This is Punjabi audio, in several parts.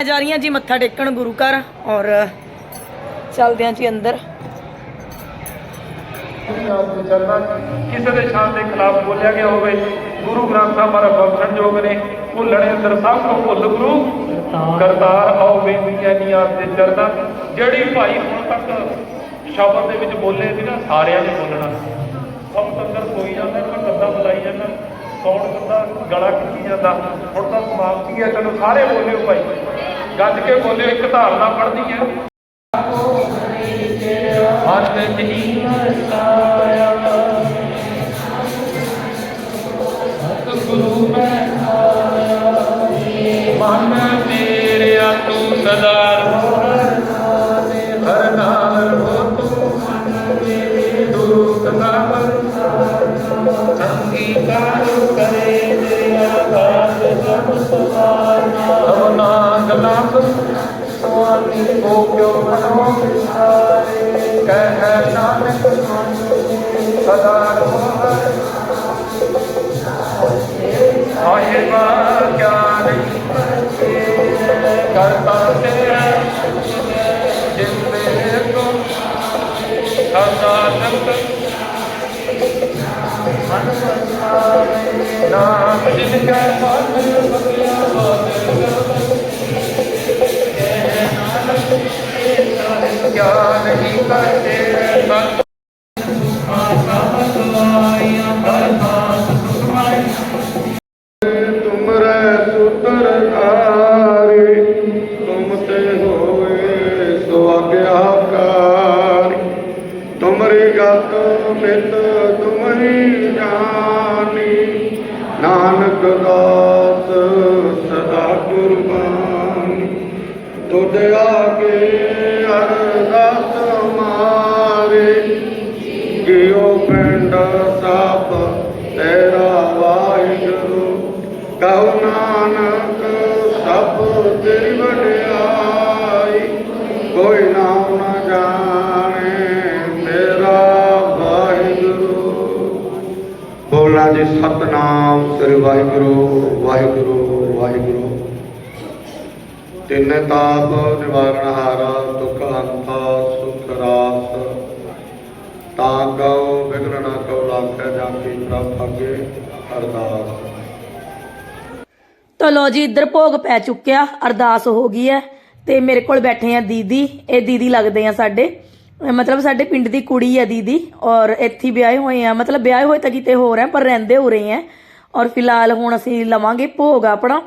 ਜਾ ਰਹੀਆਂ ਜੀ ਮੱਥਾ ਟੇਕਣ ਗੁਰੂ ਘਰ ਔਰ ਚੱਲਦੇ ਹਾਂ ਜੀ ਅੰਦਰ। ਕਿਸੇ ਦੇ ਸ਼ਾਨ ਦੇ ਖਿਲਾਫ ਬੋਲਿਆ ਗਿਆ ਹੋਵੇ, ਗੁਰੂ ਗ੍ਰੰਥ ਸਾਹਿਬ ਮਹਾਰਾਜ ਬਖਸ਼ਣ ਯੋਗ ਨੇ ਭੁੱਲਣੇ ਅੰਦਰ ਸਭ ਨੂੰ ਭੁੱਲ ਗੁਰੂ ਕਰਤਾਰ ਆਓ ਬੇਨਤੀਆਂ ਨੀਆਂ ਤੇ ਚਰਨਾਂ ਜਿਹੜੀ ਭਾਈ ਹੁਣ ਤੱਕ ਸ਼ਬਦ ਦੇ ਵਿੱਚ ਬੋਲੇ ਸੀ ਨਾ, ਸਾਰਿਆਂ ਨੇ ਬੋਲਣਾ। ਸਭ ਤੋਂ ਅੰਦਰ ਕੋਈ ਜਾਂਦਾ ਕੋਈ ਕੱਦਾ ਬੁਲਾਈ ਜਾਂਦਾ ਕੌਣ ਕੱਦਾ ਗਲਾ ਖਿੱਚੀ ਜਾਂਦਾ, ਹੁਣ ਤਾਂ ਸਮਾਪਤੀ ਹੈ ਚਲੋ ਸਾਰੇ ਬੋਲਿਓ ਭਾਈ। ਗੱਜ ਕੇ ਬੋਲਿਓ ਇੱਕ ਧਾਰਨਾ ਪੜ੍ਹਦੀ ਹੈ। ਹੱਥ ਜੀ ਨਾਮ ਜਿਨ ਕੈ ਮਨ ਤੁਮਰੀ ਗਤ ਮਿਤ ਤੁਮਰੀ ਜਾਨੀ ਨਾਨਕ ਦਾਸ ਸਦਾ ਕੁਰਬਾਨ। ਤੁਧ ਆਗੇ ਅਰਦਾਸ ਮਾਰੇ। ਗਿਓ ਪਿੰਡ ਸਭ ਤੇਰਾ ਵਾਹਿਗੁਰੂ। ਕਹੋ ਨਾਨਕ ਸਭ ਤੇਰੀ ਵਡਿਆਈ। ਕੋਈ ਨਾਮ ਨਾ ਜਾਣੇ ਬੋਲਾਂ ਜੀ ਸਤਨਾਮ ਸ੍ਰੀ ਵਾਹਿਗੁਰੂ ਵਾਹਿਗੁਰੂ ਵਾਹਿਗੁਰੂ। ਤਿੰਨ ਤਾਪ ਨਿਵਾਰਨ ਹਾਰਾ, ਦੁਖ ਹੰਤਾ, ਸੁਖ ਰਾਸ। ਤਾਂ ਕਉ ਵਿਗਨ ਨਾ ਕਉ ਲਾਖੈ ਜਾ ਕੀ ਪ੍ਰਭ ਅੱਗੇ ਅਰਦਾਸ। ਤਾਂ ਲੋ ਜੀ, ਇੱਧਰ ਭੋਗ ਪੈ ਚੁੱਕਿਆ, ਅਰਦਾਸ ਹੋ ਗਈ ਹੈ। ਤੇ ਮੇਰੇ ਕੋਲ ਬੈਠੇ ਆ ਦੀਦੀ, ਇਹ ਦੀਦੀ ਲੱਗਦੇ ਆ ਸਾਡੇ। ਮਤਲਬ ਸਾਡੇ ਪਿੰਡ ਦੀ ਕੁੜੀ ਹੈ ਦੀਦੀ ਔਰ ਇੱਥੇ ਵਿਆਹੇ ਹੋਏ ਆ। ਮਤਲਬ ਵਿਆਹੇ ਹੋਏ ਤਾਂ ਕਿਤੇ ਹੋਰ ਹੈ ਪਰ ਰਹਿੰਦੇ ਹੋ ਰਹੇ ਆ। ਔਰ ਫਿਲਹਾਲ ਹੁਣ ਅਸੀਂ ਲਵਾਂਗੇ ਭੋਗ ਆਪਣਾ।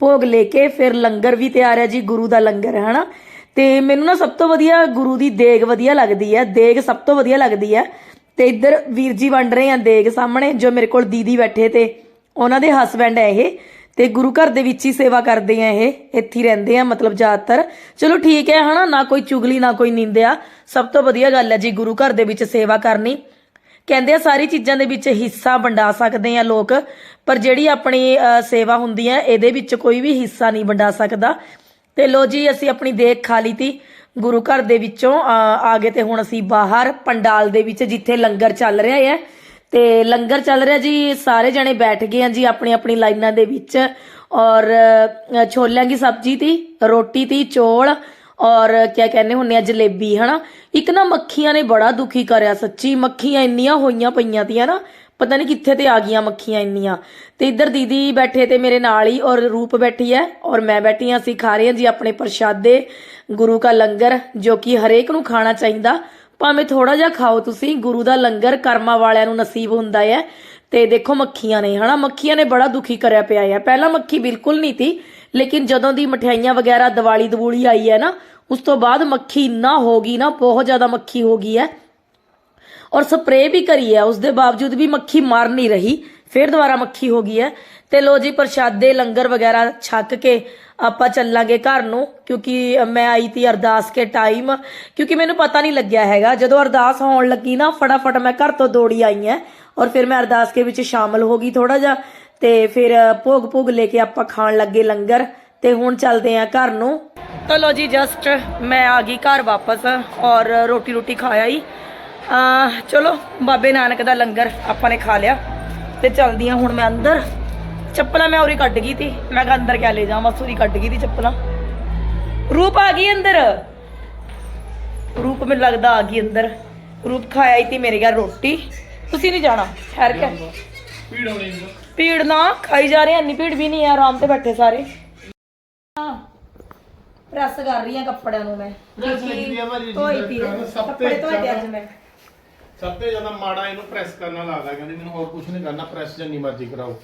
ਭੋਗ ਲੈ ਕੇ ਫਿਰ ਲੰਗਰ ਵੀ ਤਿਆਰ ਹੈ ਜੀ, ਗੁਰੂ ਦਾ ਲੰਗਰ ਹੈ ਹਨਾ? ਤੇ ਮੈਨੂੰ ਨਾ ਸਭ ਤੋਂ ਵਧੀਆ ਗੁਰੂ ਦੀ ਦੇਗ ਵਧੀਆ ਲੱਗਦੀ ਹੈ ਦੇਗ ਸਭ ਤੋਂ ਵਧੀਆ ਲੱਗਦੀ ਹੈ ਤੇ ਇੱਧਰ ਵੀਰ ਜੀ ਵੰਡ ਰਹੇ ਆ ਦੇਗ ਸਾਹਮਣੇ, ਜੋ ਮੇਰੇ ਕੋਲ ਦੀਦੀ ਬੈਠੇ ਤੇ। ਉਹਨਾਂ ਦੇ ਹਸਬੈਂਡ ਹੈ ਇਹ। ਤੇ ਗੁਰੂ ਘਰ ਦੇ ਵਿੱਚ ਹੀ ਸੇਵਾ ਕਰਦੇ ਆ ਇਹ ਇੱਥੇ ਹੀ ਰਹਿੰਦੇ ਆ ਮਤਲਬ ਜ਼ਿਆਦਾਤਰ। ਚਲੋ ਠੀਕ ਹੈ ਹਨਾ ਨਾ ਕੋਈ ਚੁਗਲੀ ਨਾ ਕੋਈ ਨਿੰਦਿਆ। ਸਭ ਤੋਂ ਵਧੀਆ ਗੱਲ ਹੈ ਜੀ ਗੁਰੂ ਘਰ ਦੇ ਵਿੱਚ ਸੇਵਾ ਕਰਨੀ। ਕਹਿੰਦੇ ਆ ਸਾਰੀ ਚੀਜ਼ਾਂ ਦੇ ਵਿੱਚ ਹਿੱਸਾ ਵੰਡਾ ਸਕਦੇ ਆ ਲੋਕ ਪਰ ਜਿਹੜੀ ਆਪਣੀ ਅ, ਸੇਵਾ ਹੁੰਦੀ ਹੈ ਇਹਦੇ ਵਿੱਚ ਕੋਈ ਵੀ ਹਿੱਸਾ ਨਹੀਂ ਵੰਡਾ ਸਕਦਾ। ਤੇ ਲੋ ਜੀ ਅਸੀਂ ਆਪਣੀ ਦੇਖ ਖਾ ਲਈ ਤੀ। ਗੁਰੂ ਘਰ ਦੇ ਵਿੱਚੋਂ ਅ, ਆ ਗਏ ਤੇ ਹੁਣ ਅਸੀਂ ਬਾਹਰ ਪੰਡਾਲ ਦੇ ਵਿੱਚ ਜਿੱਥੇ ਲੰਗਰ ਚੱਲ ਰਿਹਾ ਹੈ ਤੇ ਲੰਗਰ ਚੱਲ ਰਿਹਾ ਜੀ, ਸਾਰੇ ਜਣੇ ਬੈਠ ਗਏ ਆ ਜੀ ਆਪਣੀ ਆਪਣੀ ਲਾਈਨਾਂ ਦੇ ਵਿੱਚ। ਔਰ ਛੋਲਿਆਂ ਦੀ ਸਬਜ਼ੀ ਤੀ, ਰੋਟੀ ਤੀ, ਚੋਲ, ਔਰ ਕਿਆ ਕਹਿੰਦੇ ਹੁੰਨੇ ਆ, ਜਲੇਬੀ, ਹਨਾ। ਇੱਕ ਨਾ ਮੱਖੀਆਂ ਨੇ ਬੜਾ ਦੁਖੀ ਕਰਿਆ ਸੱਚੀ, ਮੱਖੀਆਂ ਇੰਨੀਆਂ ਹੋਈਆਂ ਪਈਆਂ ਤੀਆਂ ਨਾ, ਪਤਾ ਨਹੀਂ ਕਿੱਥੇ ਤੇ ਆ ਗਈਆਂ ਮੱਖੀਆਂ ਇੰਨੀਆਂ। ਤੇ ਇੱਧਰ ਦੀਦੀ ਬੈਠੇ ਤੇ ਮੇਰੇ ਨਾਲ ਹੀ, ਔਰ ਰੂਪ ਬੈਠੀ ਹੈ ਔਰ ਮੈਂ ਬੈਠੀ ਹਾਂ ਅਸੀਂ ਖਾ ਰਹੇ ਹਾਂ ਜੀ ਆਪਣੇ ਪ੍ਰਸ਼ਾਦੇ, ਗੁਰੂ ਕਾ ਲੰਗਰ, ਜੋ ਕਿ ਹਰੇਕ ਨੂੰ ਖਾਣਾ ਚਾਹੀਦਾ। ਭਾਵੇਂ ਥੋੜਾ ਜਿਹਾ ਖਾਓ ਤੁਸੀਂ, ਗੁਰੂ ਦਾ ਲੰਗਰ ਕਰਮਾਂ ਵਾਲਿਆਂ ਨੂੰ ਨਸੀਬ ਹੁੰਦਾ ਹੈ। ਤੇ ਦੇਖੋ ਮੱਖੀਆਂ ਨੇ, ਹਨਾ? ਮੱਖੀਆਂ ਨੇ ਬੜਾ ਦੁਖੀ ਕਰਿਆ ਪਿਆ ਹੈ। ਪਹਿਲਾਂ ਮੱਖੀ ਬਿਲਕੁਲ ਨਹੀਂ ਤੀ ਲੇਕਿਨ ਜਦੋਂ ਦੀ ਮਠਿਆਈਆਂ ਵਗੈਰਾ ਦੀਵਾਲੀ ਦਵੂਲੀ ਆਈ ਹੈ ਨਾ, ਉਸ ਤੋਂ ਬਾਅਦ ਮੱਖੀ ਇੰਨਾ ਹੋ ਗਈ ਨਾ, ਬਹੁਤ ਜ਼ਿਆਦਾ ਮੱਖੀ ਹੋ ਗਈ ਹੈ। ਔਰ ਸਪਰੇਅ ਵੀ ਕਰੀ ਹੈ, ਉਸ ਦੇ ਬਾਵਜੂਦ ਵੀ ਮੱਖੀ ਮਰ ਨਹੀਂ ਰਹੀ। ਫਿਰ ਦੁਬਾਰਾ ਮੱਖੀ ਹੋ ਗਈ ਹੈ। ਤੇ ਲੋ ਜੀ, ਪ੍ਰਸ਼ਾਦੇ, ਲੰਗਰ ਵਗੈਰਾ ਛੱਕ ਕੇ ਆਪਾਂ ਚੱਲਾਂਗੇ ਘਰ ਨੂੰ, ਕਿਉਂਕਿ ਮੈਂ ਆਈ ਤੀ ਅਰਦਾਸ ਕੇ ਟਾਈਮ ਕਿਉਂਕਿ ਮੈਨੂੰ ਪਤਾ ਨਹੀਂ ਲੱਗਿਆ ਹੈਗਾ। ਜਦੋਂ ਅਰਦਾਸ ਹੋਣ ਲੱਗੀ ਨਾ, ਫਟਾਫਟ ਮੈਂ ਘਰ ਤੋਂ ਦੌੜੀ ਆਈ ਹਾਂ ਔਰ ਫਿਰ ਮੈਂ ਅਰਦਾਸ ਕੇ ਵਿੱਚ ਸ਼ਾਮਲ ਹੋ ਗਈ ਥੋੜਾ ਜਿਹਾ। ਤੇ ਫਿਰ ਭੋਗ ਭੋਗ ਲੈ ਕੇ ਆਪਾਂ ਖਾਣ ਲੱਗੇ ਲੰਗਰ। ਤੇ ਹੁਣ ਚੱਲਦੇ ਆ ਘਰ ਨੂੰ। ਤਾਂ ਲੋ ਜੀ ਜਸਟ ਮੈਂ ਆ ਗਈ ਘਰ ਵਾਪਸ ਔਰ ਰੋਟੀ ਰੋਟੀ ਖਾਇਆ ਹੀ ਚਲੋ, ਬਾਬੇ ਨਾਨਕ ਦਾ ਲੰਗਰ ਆਪਾਂ ਨੇ ਖਾ ਲਿਆ। ਤੇ ਚਲਦੀ ਆਂ ਹੁਣ ਮੈਂ ਅੰਦਰ। ਚੱਪਲਾਂ ਮੈਂ ਉਰੀ ਕੱਢ ਗਈ ਤੀ। ਮੈਂ ਕਿਹਾ ਅੰਦਰ ਕਿਆ ਲੈ ਜਾਵਾਂ? ਬਸ ਉਰੀ ਕੱਢ ਗਈ ਤੀ ਚੱਪਲਾਂ। ਰੂਪ ਆ ਗਈ ਅੰਦਰ। ਰੂਪ ਮੈਨੂੰ ਲੱਗਦਾ ਆ ਗਈ ਅੰਦਰ। ਰੂਪ ਖਾਇਆ ਹੀ ਤੀ ਮੇਰੇ ਘਰ ਰੋਟੀ। ਤੁਸੀਂ ਨਹੀਂ ਜਾਣਾ? ਠਹਿਰ ਕੇ ਭੀੜ ਹੋਣੀ ਭੀੜ ਨਾ ਖਾਈ ਜਾ ਰਹੇ ਇੰਨੀ ਭੀੜ ਵੀ ਨਹੀਂ ਹੈ। ਆਰਾਮ ਤੇ ਬੈਠੇ ਸਾਰੇ। ਪ੍ਰੈਸ ਕਰ ਰਹੀ ਹਾਂ ਕੱਪੜਿਆਂ ਨੂੰ ਮੈਂ। ਆ ਧੋਈ ਤੀ। ਕਹਿੰਦੇ ਸਭ ਤੋਂ ਕੱਪੜੇ ਧੋਏ ਤੇ ਅੱਜ ਮੈਂ। ਸਭ ਤੋਂ ਜ਼ਿਆਦਾ ਮਾੜਾ ਇਹਨੂੰ ਪ੍ਰੈਸ ਕਰਨਾ ਲੱਗਦਾ ਕਹਿੰਦੀ ਮੈਨੂੰ ਹੋਰ ਕੁਝ ਨਹੀਂ ਕਰਨਾ ਪ੍ਰੈਸ ਜਿੰਨੀ ਮਰਜ਼ੀ ਕਰਾਓ।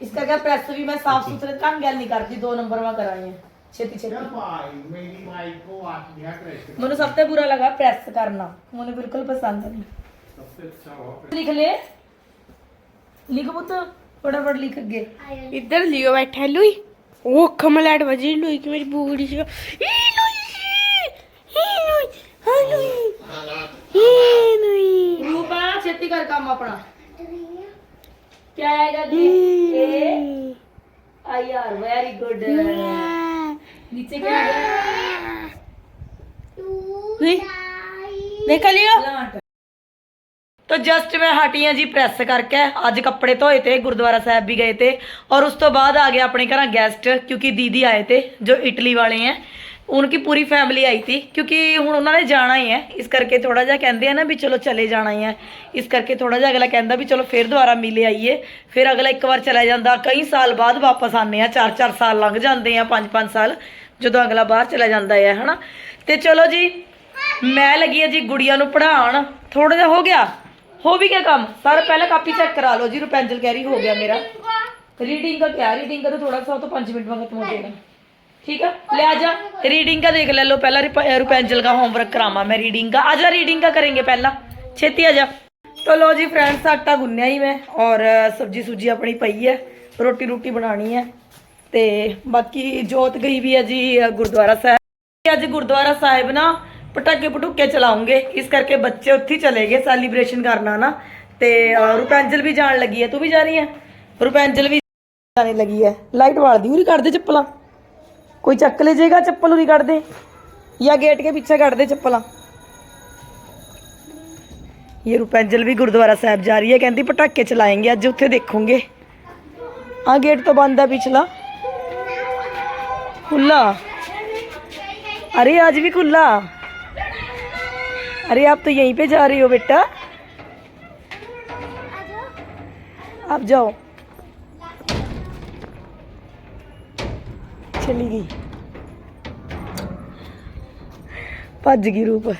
ਇਸ ਕਰਕੇ ਪ੍ਰੈਸ ਵੀ ਮੈਂ ਸਾਫ਼ ਸੁਥਰੇ ਢੰਗ ਨਾਲ ਨਹੀਂ ਕਰਦੀ ਦੋ ਨੰਬਰ ਮੈਂ ਕਰਾਈ ਹੈ ਛੇਤੀ ਛੇਤੀ। ਭਾਈ ਮੇਰੀ ਮਾਈ ਕੋ ਆਟ ਗਿਆ ਪ੍ਰੈਸ ਮੈਨੂੰ ਸਭ ਤੋਂ ਬੁਰਾ ਲਗਾ ਪ੍ਰੈਸ ਕਰਨਾ ਮੈਨੂੰ ਬਿਲਕੁਲ ਪਸੰਦ ਨਹੀਂ। ਸਭ ਤੋਂ ਅੱਛਾ ਹੋ ਲਿਖ ਲੈ। ਲਿਖ ਪੁੱਤ ਫਟਾਫਟ ਲਿਖ ਅੱਗੇ। ਇੱਧਰ ਲਿਓ ਬੈਠਾ ਲੁਈ। ਉਹ ਕਮਲਾਟ ਵਜੀ ਲੁਈ ਕਿ ਮੇਰੀ ਬੂੜੀ ਸੀ। ਈ ਲੁਈ ਈ ਲੁਈ ਹਾਂ ਲੁਈ। ਈ लियो। तो जस्ट मैं हटी हाँ जी प्रेस करके। अज कपड़े धोए तो थे गुरुद्वारा साहब भी गए थे। और उस तो बाद आ गया अपने घर गेस्ट क्योंकि दीदी आए थे जो इटली वाले हैं। उनकी पूरी फैमिली आई थी क्योंकि ਹੁਣ ਉਹਨਾਂ ਨੇ ਜਾਣਾ ਹੀ ਹੈ ਇਸ ਕਰਕੇ ਥੋੜਾ ਜਿਹਾ ਕਹਿੰਦੇ ਆ ਨਾ ਵੀ ਚਲੋ ਚਲੇ ਜਾਣਾ ਹੀ ਹੈ ਇਸ ਕਰਕੇ ਥੋੜਾ ਜਿਹਾ ਅਗਲਾ ਕਹਿੰਦਾ ਵੀ ਚਲੋ ਫਿਰ ਦੁਬਾਰਾ ਮਿਲੇ ਆਈਏ ਫਿਰ ਅਗਲਾ ਇੱਕ ਵਾਰ ਚਲਾ ਜਾਂਦਾ ਕਈ ਸਾਲ ਬਾਅਦ ਵਾਪਸ ਆਨੇ ਆ 4-4 ਸਾਲ ਲੰਘ ਜਾਂਦੇ ਆ 5-5 ਸਾਲ ਜਦੋਂ ਅਗਲਾ ਬਾਹਰ ਚਲਾ ਜਾਂਦਾ ਹੈ ਹਨਾ ਤੇ ਚਲੋ ਜੀ ਮੈਂ ਲੱਗੀ ਆ ਜੀ ਗੁੜੀਆ ਨੂੰ ਪੜ੍ਹਾਉਣ ਥੋੜਾ ਜਿਹਾ ਹੋ ਗਿਆ ਹੋ ਵੀ ਗਿਆ ਕੰਮ ਸਰ ਪਹਿਲਾਂ ਕਾਪੀ ਚੈੱਕ ਕਰਾ ਲਓ ਜੀ ਰੁਪੈਂਜਲ ਕੈਰੀ ਹੋ ਗਿਆ ਮੇਰਾ रीडिंग का क्या रीडिंग का तो थोड़ा सा हो तो पाँच मिनट में खत्म हो जाएगा ठीक है ले आजा रीडिंग का देख ले लो पहला रुप- रुपेंजल का होमवर्क करामा मैं रीडिंग का आजा रीडिंग का करेंगे पहला छेती आजा तो लो जी फ्रेंड्स आटा गुन्निया ही मैं और अ, सब्जी सुब्जी अपनी पई है रोटी रोटी बनानी है ਤੇ ਬਾਕੀ ਜੋਤ ਗਈ ਵੀ ਹੈ ਜੀ ਅ, ਗੁਰਦੁਆਰਾ ਸਾਹਿਬ ਅੱਜ ਗੁਰਦੁਆਰਾ ਸਾਹਿਬ ਨਾ ਪਟਾਕੇ ਪਟੂਕੇ ਚਲਾਉਂਗੇ ਇਸ ਕਰਕੇ ਬੱਚੇ ਉੱਥੇ ਹੀ ਚਲੇ ਗਏ ਸੈਲੀਬ੍ਰੇਸ਼ਨ ਕਰਨਾ ਨਾ ਤੇ ਅ, ਰੁਪੈਂਜਲ ਵੀ ਜਾਣ ਲੱਗੀ ਹੈ ਤੂੰ ਵੀ ਜਾ ਰਹੀ ਹੈ ਰੁਪੈਂਜਲ ਵੀ ਜਾਣੇ ਲੱਗੀ ਹੈ ਲਾਈਟ ਵਾਲਦੀ ਉਰੀ ਕੱਢਦੇ ਚੱਪਲਾਂ ਕੋਈ ਚੱਕ ਲੈ ਜਾਏਗਾ ਚੱਪਲ ਉਰੀ ਕੱਢ ਦੇ ਜਾਂ ਗੇਟ ਕੇ ਪਿੱਛੇ ਕੱਢ ਦੇ ਚੱਪਲਾਂ ये रुपेंजल भी गुरुद्वारा साहब जा रही है कहती पटाखे चलाएंगे अज उत्थे देखोगे हाँ गेट तो बंद है पिछला खुला अरे आज भी खुला अरे आप तो यहीं पे जा रही हो बेटा आप जाओ चली गई। भज गई रूप।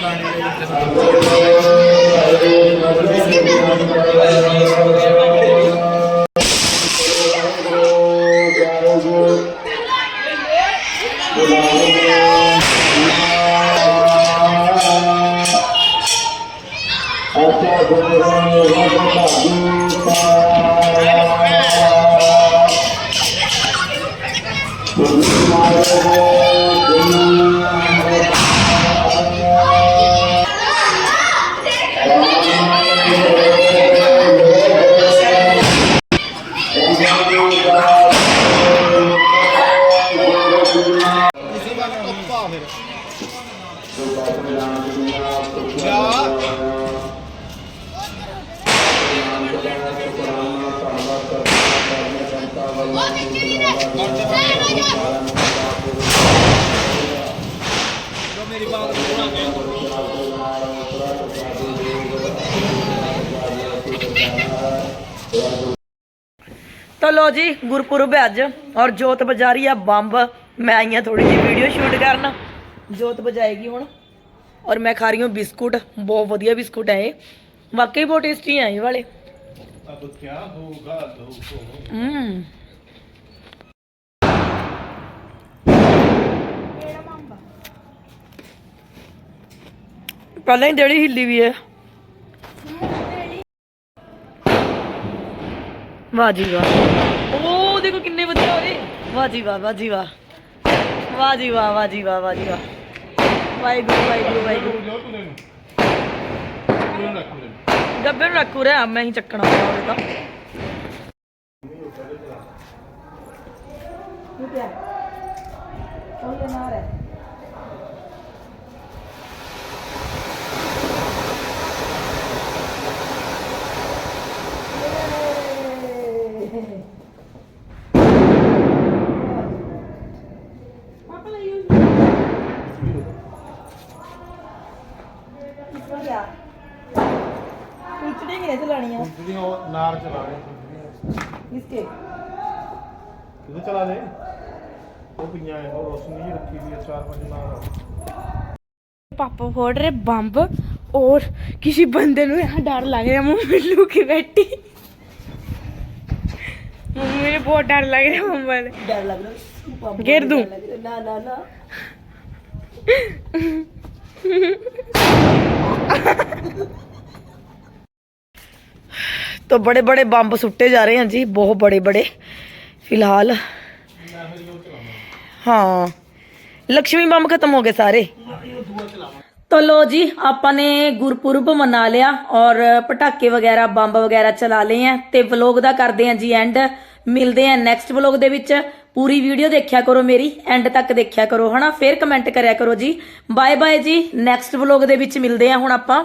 ಶ್ರೀನಿವಾಸರಾಯ ਮੇਰੀ ਤਾਂ ਲੋ ਜੀ, ਗੁਰਪੁਰਬ ਅੱਜ ਔਰ ਜੋਤ ਬਜਾਰੀ ਆ ਬੰਬ। ਮੈਂ ਆਈ ਆ ਥੋੜੀ ਜਿਹੀ ਵੀਡੀਓ ਸ਼ੂਟ ਕਰਨ। ਜੋਤ ਬਜਾਏਗੀ ਹੁਣ। ਔਰ ਮੈਂ ਖਾ ਰਹੀ ਹਾਂ ਬਿਸਕੁਟ ਬਹੁਤ ਵਧੀਆ ਬਿਸਕੁਟ ਹੈ ਇਹ ਵਾਕਈ ਬਹੁਤ ਟੇਸਟੀ ਹੈ ਇਹ ਵਾਲੇ। ਅਬ ਕੀ ਹੋਗਾ ਲੋਕੋ? ਹੂੰ। ਪਹਿਲਾਂ ਹੀ ਡੇੜੀ ਹਿੱਲੀ ਵੀ ਹੈ ਵਾਹ ਜੀ ਵਾਹ। ਉਹ ਦੇਖੋ ਕਿੰਨੇ ਵਧੀਆ ਹੋ ਰਹੇ ਵਾਹ ਜੀ ਵਾਹ ਵਾਹ ਜੀ ਵਾਹ। ਵਾਹ ਜੀ ਵਾਹ ਵਾਹ ਜੀ ਵਾਹ ਵਾਹ ਜੀ ਵਾਹ। ਵਾਹਿਗੁਰੂ ਵਾਹਿਗੁਰੂ ਵਾਹਿਗੁਰੂ। ਲਿਓ ਤੂੰ ਇਹਨੂੰ ਇਹਨੂੰ ਰੱਖ ਲੈ। ਗੱਬੇ ਨੂੰ ਰੱਖੂ ਰਿਹਾ ਮੈਂ ਹੀ ਚੱਕਣਾ ਹੋਵੇ ਤਾਂ। ਕੁਚੜੀ ਨਹੀਂ ਚਲਾਣੀ ਆ ਜਿਹੜੀਆਂ ਉਹ ਨਾਰ ਚਲਾ ਰਹੇ ਇਸਕੇ ਕਿਹਦੇ ਚਲਾ ਦੇ ਉਹ ਪਈਆਂ ਹੈ ਉਹ ਰੋਸ਼ਨੀ ਜੀ ਰੱਖੀ ਹੋਈ ਹੈ ਚਾਰ ਪੰਜ ਨਾਰ पापा फोड़ रहे बम्ब और किसी बंदे ने यहाँ डर लग रहा मम्मी लुकी बैठी मम्मी ने बहुत डर लग रहा बम्ब वाले ਡਰ ਲੱਗ ਰਿਹਾ गिर दूं ਨਾ ਨਾ ਨਾ तो ਬੜੇ बड़े बम्ब सुट्टे जा रहे हैं जी बहुत ਬੜੇ बड़े फिलहाल हाँ ਲక్ష్ਮੀ ਬੰਬ ਖਤਮ ਹੋ ਗਏ ਸਾਰੇ। तो लो जी आपने गुरपुरब मना लिया और पटाखे वगैरह ਬੰਬ ਵਗੈਰਾ ਚਲਾ ਲਏ ਆ ਤੇ ਵਲੋਗ ਦਾ ਕਰਦੇ ਆ ਜੀ ਐਂਡ ਮਿਲਦੇ ਆ ਨੈਕਸਟ ਵਲੋਗ ਦੇ ਵਿੱਚ। ਪੂਰੀ ਵੀਡੀਓ ਦੇਖਿਆ ਕਰੋ ਮੇਰੀ ਐਂਡ ਤੱਕ ਦੇਖਿਆ ਕਰੋ, ਹਨਾ? ਫੇਰ ਕਮੈਂਟ ਕਰਿਆ ਕਰੋ ਜੀ। ਬਾਏ ਬਾਏ ਜੀ ਨੈਕਸਟ ਵਲੋਗ ਦੇ ਵਿੱਚ ਮਿਲਦੇ ਆ ਹੁਣ ਆਪਾਂ।